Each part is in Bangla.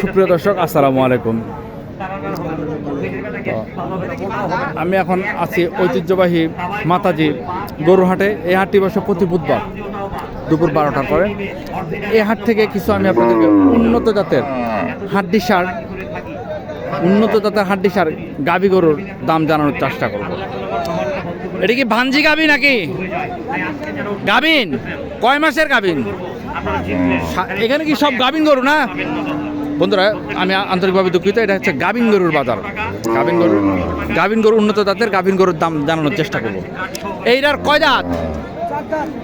সুপ্রিয় দর্শক, আসসালামু আলাইকুম। আমি এখন আছি ঐতিহ্যবাহী মাতাজি গরুহাটে। এই হাটটি বসে প্রতি বুধবার দুপুর বারোটার পরে। এই হাট থেকে কিছু আমি আপনাদেরকে উন্নত জাতের হাড্ডি সার, উন্নত জাতের হাড্ডি সার গাভী গরুর দাম জানানোর চেষ্টা করব। এটা কি ভাঞ্জি গাভী নাকি? গাভিন? কয় মাসের গাভিন? সা- এখানে কি সব গাভিন গরু না? বন্ধুরা আমি আন্তরিকভাবে দুঃখিত এটা হচ্ছে গাভিন গরুর বাজার। গাভিন গরু গাভিন গরু উন্নত জাতের গাভিন গরুর দাম জানানোর চেষ্টা করব। এইটার কয় দাঁত?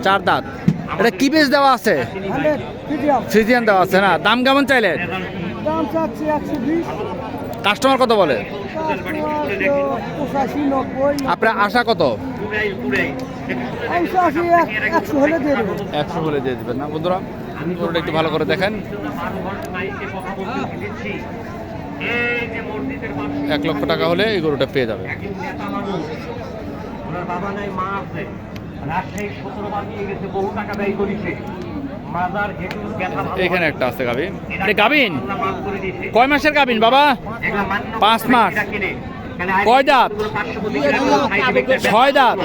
চার দাঁত। এটা কি বেশ দেওয়া আছে? ফ্রিজিয়ান দেওয়া আছে না? দাম কেমন চাইলেন? কাস্টমার কত বলে? আপনার আশা কত? একশো হলে দিয়ে একশো হলে দিয়ে দেবেন না বন্ধুরা? গরুটা একটু ভালো করে দেখেন। এক লক্ষ টাকা হলে এই গরুটা পেয়ে যাবে। বাবা নাই মা আছে। রাজশাহী সতেরো বার নিয়ে গেছে বহু টাকা ব্যয় করেছে। এখানে একটা আছে করে দিয়েছে। কয় মাসের গাভিন বাবা? পাঁচ মাস। কিনে। কয় দাঁত? ছয় দাঁত।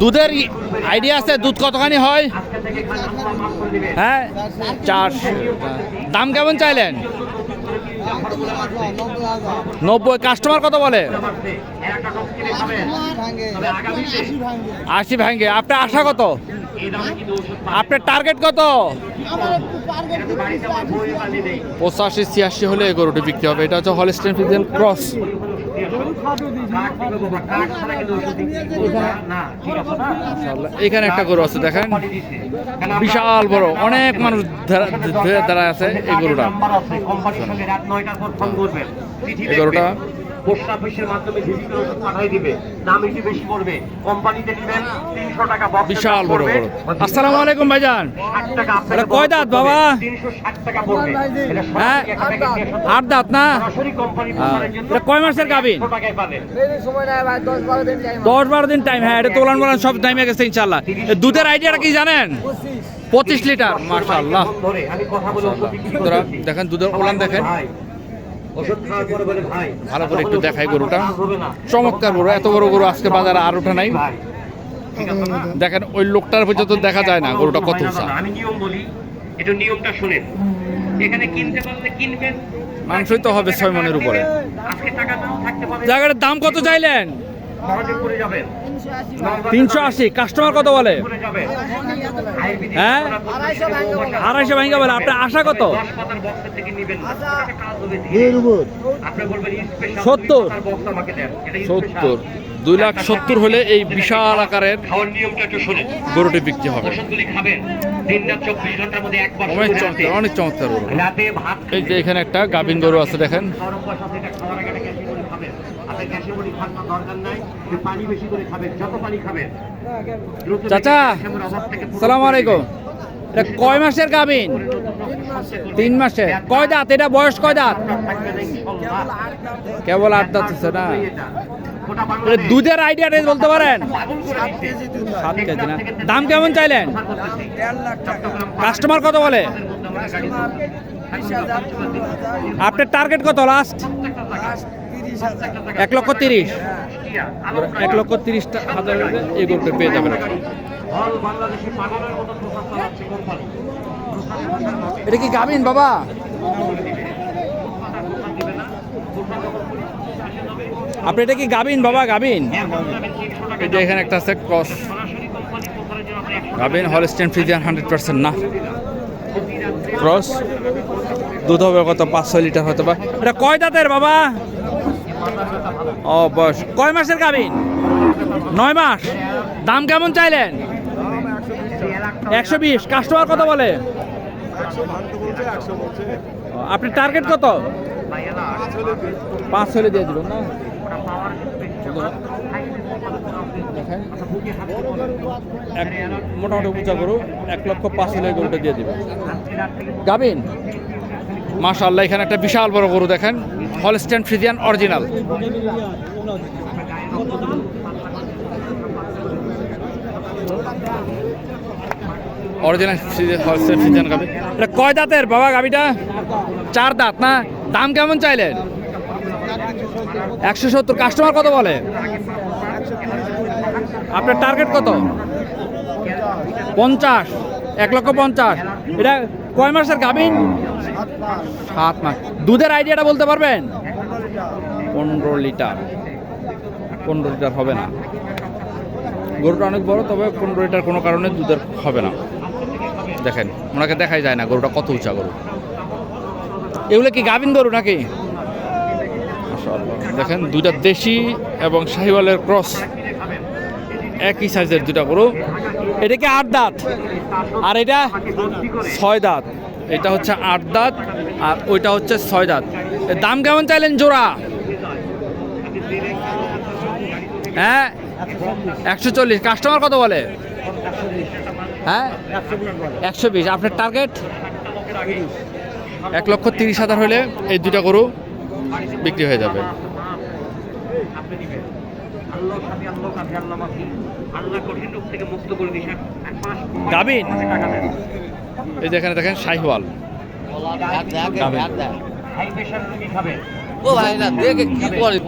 দুধের আইডিয়া আছে দুধ কতখানি হয়? আজকে থেকে খান, আল্লাহ মাফ করে দিবে। হ্যাঁ? চারশো। দাম কেমন চাইলেন? নব্বই। কাস্টমার কত বলে? আশি ভাঙ্গে। আপনার আশা কত? আপনার টার্গেট কত। পঁচাশি ছিয়াশি হলে এই গরুটি বিক্রি হবে এটা হচ্ছে হলস্টেন ফিজিয়ান ক্রস? এখানে একটা গরু আছে দেখেন বিশাল বড় অনেক মানুষ ধরা- ধরে দাঁড়ায় আছে এই গরুটা এই গরুটা? পোস্ট অফিসের মাধ্যমে ডিজি ওষুধ পাঠিয়ে দিবে দাম একটু বেশি পড়বে। কোম্পানিতে নেবেন তিনশো টাকা এর বিশাল বড় পড়বে। আসসালামু আলাইকুম ভাইজান। 60 টাকা আপনাকে এটা কয় দাঁত বাবা? হবে। 360 টাকা পড়বে। হ্যাঁ? আট দাঁত। না? সরাসরি কোম্পানি হ্যাঁ। প্রচারের জন্য এটা কয় মাসের গাভীন? 100 টাকায় পাবেন। সময় নেয় ভাই দশ বারো দিন টাইম হ্যাঁ এটা তোলান বলান সব টাইমে গেছে ইনশাল্লাহ দুধের আইডিয়াটা কি জানেন? পঁচিশ। লিটার। দেখেন দুধের ওলান দেখেন। ভালো করে একটু দেখাই গরুটা। চমৎকার গরু এত বড় গরু আজকে বাজারে আর ওঠে নাই। ভাই, ঠিক আছে না? দেখেন ওই লোকটার পর্যন্ত দেখা যায় না গরুটা কত আমি নিয়ম বলি এটা নিয়মটা শুনেন। এখানে কিনতে পারলে কিনবেন মাংসই তো হবে ছয় মনের উপরে। আজকে টাকা দাম থাকতে পারে। জায়গাটার দাম কত চাইলেন? তিনশো আশি কাস্টমার কত বলে? হ্যাঁ? আড়াইশো ভাঙ্গা বলে আপনার আশা কত? স্পেশাল সত্তর। বক্স আমাকে দেন। এটা সত্তর। দুই লাখ সত্তর হলে এই বিশাল আকারের খাওয়ার নিয়মটা একটু শুনেন। গরুটি বিক্রি হবে। অনেক চমৎকার অনেক চমৎকার এই যে এখানে একটা গাভিন গরু আছে দেখেন। ক্যাশি খাওয়ার দরকার নাই। যে পানি বেশি করে খাবেন যত পানি খাবেন। চাচা, সালাম আলাইকুম। এটা কয় মাসের গাভিন? তিন মাসে কয় দাঁত? এটা বয়স কয় দাঁত। কেবল আট দাঁত আছে না? দুধের আইডিয়া বলতে পারেন। সাত কেজি না? দাম কেমন চাইলেন? কাস্টমার কত বলে? আপনার টার্গেট কত লাস্ট এক লক্ষ তিরিশ। এক লক্ষ তিরিশটা হাজার এই গরুটা পেয়ে যাবেন এটা কি গাভিন বাবা? আপনি এটা কি গাভিন বাবা গাভিন? এই যে এখানে একটা আছে ক্রস। গাভিন হলস্টেন ফ্রিজিয়ান হান্ড্রেড পার্সেন্ট না। ক্রস। দুধ হবে কত? পাঁচ ছয় লিটার হতে পারে এটা কয় দাঁতের বাবা? ও, বয়স। কয় মাসের গাভিন নয় মাস। দাম কেমন চাইলেন? একশো বিশ। কাস্টমার কত বলে? আপনি টার্গেট কত? পাঁচ হলে দিয়ে দিবেন, না? মোটামুটি উঁচা গরু, এক লক্ষ পাঁচ হলে গরুটা দিয়ে দিবেন। গাবিন মাশাআল্লাহ, এখানে একটা বিশাল বড় গরু দেখেন। Holstein Friesian original original Holstein Friesian গাবি। কয় দাঁতের বাবা গাবিটা? চার দাঁত না? দাম কেমন চাইলেন? একশো সত্তর। কাস্টমার কত বলে? আপনার টার্গেট কত? পঞ্চাশ। এক লক্ষ পঞ্চাশ। এটা কয় মাসের গাবিন সাত মাস। দুধের আইডিয়াটা বলতে পারবেন? পনেরো লিটার। পনেরো লিটার হবে না। গরুটা অনেক বড় তবে পনেরো লিটার কোনো কারণে দুধের হবে না। দেখেন ওনাকে দেখাই যায় না গরুটা কত উঁচা গরু। এগুলো কি গাভিন গরু নাকি? দেখেন দুইটা দেশি এবং শাহিওয়ালের ক্রস। একই সাইজের দুটা গরু। এটা কি আট দাঁত? আর এটা ছয় দাঁত। এটা হচ্ছে আট দাঁত আর ওইটা হচ্ছে ছয় দাঁত। এর দাম কেমন চাইলেন জোড়া? হ্যাঁ একশো চল্লিশ। কাস্টমার কত বলে? হ্যাঁ একশো বিশ। আপনার টার্গেট? এক লক্ষ তিরিশ হাজার হলে এই দুটা গরু বিক্রি হয়ে যাবে। আপনি এই যেখানে দেখেন শাহিওয়াল। হাই প্রেশার রোগী খাবেন ও ভাই না দেখে কি করে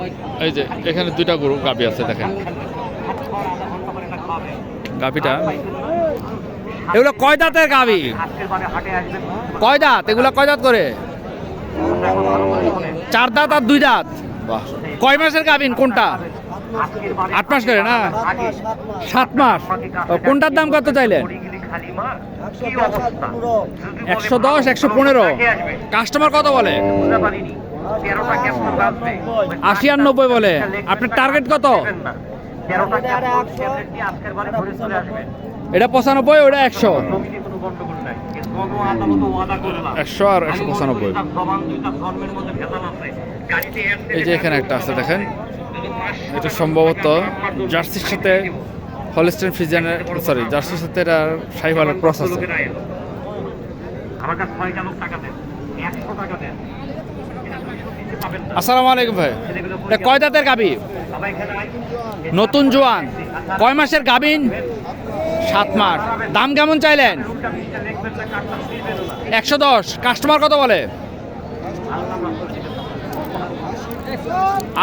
এই যে এখানে দুইটা গরু গাভি আছে দেখেন। গাভিটা? এগুলো কয় দাঁতের গাভি? আজকের বারে হাটে আসবেন কয় দাঁত? এগুলো কয় দাঁত করে? এখন। চার দাঁত আর দুই দাঁত? বাহ। কয় মাসের গাভিন কোনটা? আট মাস করে না? সাত মাস। কোনটার দাম কত চাইলেন? একশো দশ একশো পনেরো। কাস্টমার কত বলে? বাঁচবে। আশি আর নব্বই বলে। আপনার টার্গেট কত? এটা পঁচানব্বই। ওটা একশো। একশো আর একশো পঁচানব্বই। এই যে এখানে একটা আছে দেখেন। এটা সম্ভবত জার্সির সাথে হলিস্টেন ফিজিয়ানের সরি জার্সির সাথে এটা সাইবালের ক্রস আছে। আসসালামু আলাইকুম ভাই। কয় দাঁতের গাবি। নতুন জোয়ান। কয় মাসের গাবিন? সাত মাস। দাম কেমন চাইলেন। একশো দশ। কাস্টমার কত বলে।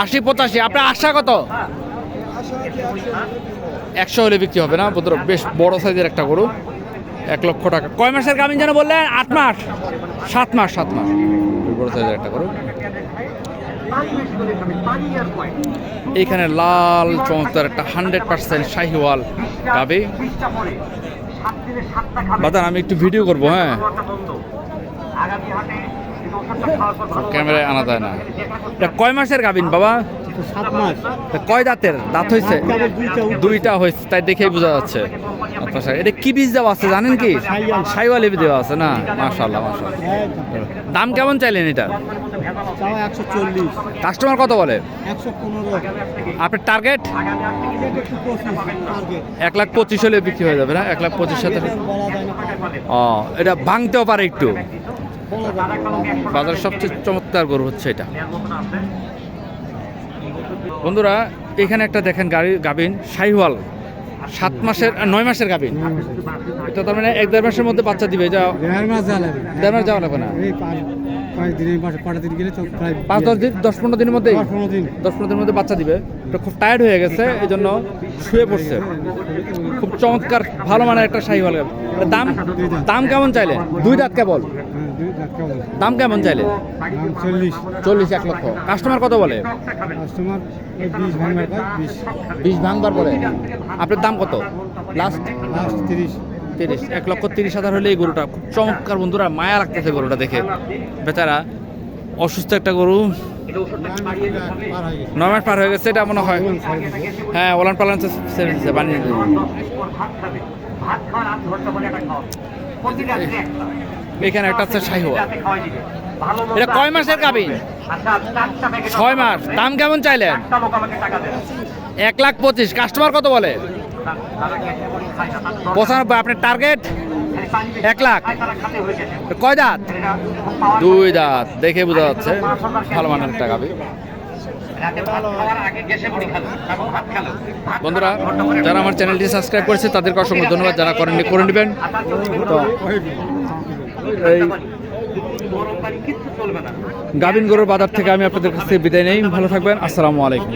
আশি পঁচাশি। আপনার আশা কত? একশো হলে বিক্রি হবে না বন্ধুরা বেশ বড় সাইজের একটা গরু এক লক্ষ টাকা। কয় মাসের গামিন যেন বললেন? আট মাস? সাত মাস সাত মাস। বড় সাইজের একটা গরু। এইখানে লাল চমৎকার একটা হান্ড্রেড পার্সেন্ট শাহিওয়াল গাবি। বাদান আমি একটু ভিডিও করব হ্যাঁ? ক্যামেরায় আনা যায় না। এটা কয় মাসের গাবিন বাবা? সাত মাস। কয় দাঁতের? দাঁত হয়েছে দুইটা হয়েছে তাই দেখেই বোঝা যাচ্ছে। আচ্ছা এটা কি বীজ দেওয়া আছে জানেন কি? সাইওয়ালি। দেওয়া আছে না? মাশাল্লাহ মাশাল্লাহ দাম কেমন চাইলেন এটা? কাস্টমার কত বলে? আপনার টার্গেট? এক লাখ পঁচিশ হলে বিক্রি হয়ে যাবে না? এক লাখ পঁচিশ হাজার ও এটা ভাঙতেও পারে একটু। বাজারের সবচেয়ে চমৎকার গরু হচ্ছে এটা। বন্ধুরা এখানে একটা দেখেন গাড়ি গাবিন শাহিওয়াল। সাত মাসের নয় মাসের গাবিন এটা তার মানে এক দেড় মাসের মধ্যে বাচ্চা দিবে এটা দেড় মাস যা দেড় মাস যাওয়া লাগবে না? পাঁচ দশ দিন দশ পনেরো দিনের মধ্যে দশ পনেরো দিনের মধ্যে বাচ্চা দিবে। এটা খুব টায়ার্ড হয়ে গেছে এই জন্য শুয়ে পড়ছে। খুব চমৎকার ভালো মানের একটা শাহিওয়াল। দাম দাম কেমন চাইলে? দুই দাঁত কেবল দাম কেমন চাইলে? চল্লিশ। চল্লিশ এক লক্ষ। কাস্টমার কত বলে? বিশ ভাঙবার বলে আপনার দাম কত? লাস্ট। লাস্ট তিরিশ। তিরিশ এক লক্ষ তিরিশ হাজার হলে এই গরুটা খুব চমৎকার বন্ধুরা মায়া লাগতেছে গরুটা দেখে। বেচারা অসুস্থ একটা গরু। হয়ে নয় পার হয়ে গেছে এটা মনে হয়। হ্যাঁ ওলান পালান বানিয়ে এখানে একটা হচ্ছে শাহিওয়া এটা কয় মাসের গাবিন ছয় মাস। দাম কেমন চাইলেন? এক লাখ পঁচিশ। কাস্টমার কত বলে? পঁচানব্বই। আপনার টার্গেট? এক লাখ। কয় দাঁত? দুই দাঁত। দেখে বোঝা যাচ্ছে। ভালো মানের একটা গাবি বন্ধুরা যারা আমার চ্যানেলটি সাবস্ক্রাইব করেছে তাদেরকে অসংখ্য ধন্যবাদ। যারা করেননি করে নেবেন। এই গরুর বাজার থেকে আমি আপনাদের কাছ থেকে বিদায় নেই। ভালো থাকবেন। আসসালামু আলাইকুম।